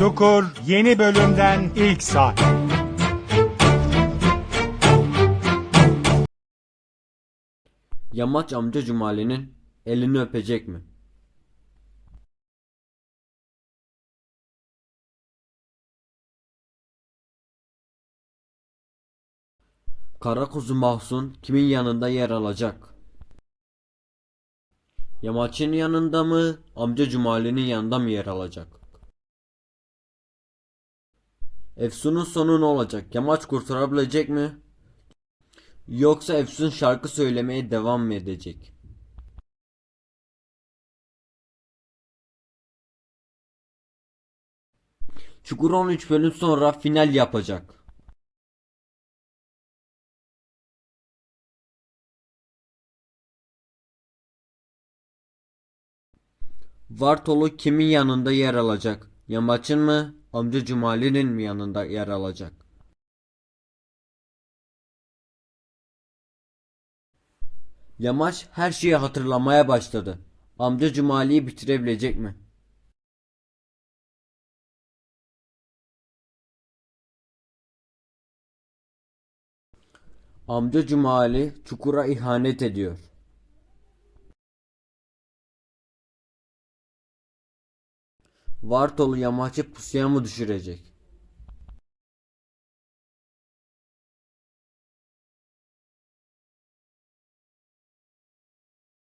Çukur yeni bölümden ilk sahne. Yamaç amca Cumali'nin elini öpecek mi? Kara kuzu Mahsun kimin yanında yer alacak? Yamaç'ın yanında mı, amca Cumali'nin yanında mı yer alacak? Efsun'un sonu ne olacak? Yamaç kurtarabilecek mi? Yoksa Efsun şarkı söylemeye devam mı edecek? Çukur 13 bölüm sonra final yapacak. Vartolu kimin yanında yer alacak? Yamaç'ın mı? Amca Cumali'nin mi yanında yer alacak? Yamaç her şeyi hatırlamaya başladı. Amca Cumali'yi bitirebilecek mi? Amca Cumali Çukur'a ihanet ediyor. Vartolu Yamaç'ı pusuya mı düşürecek?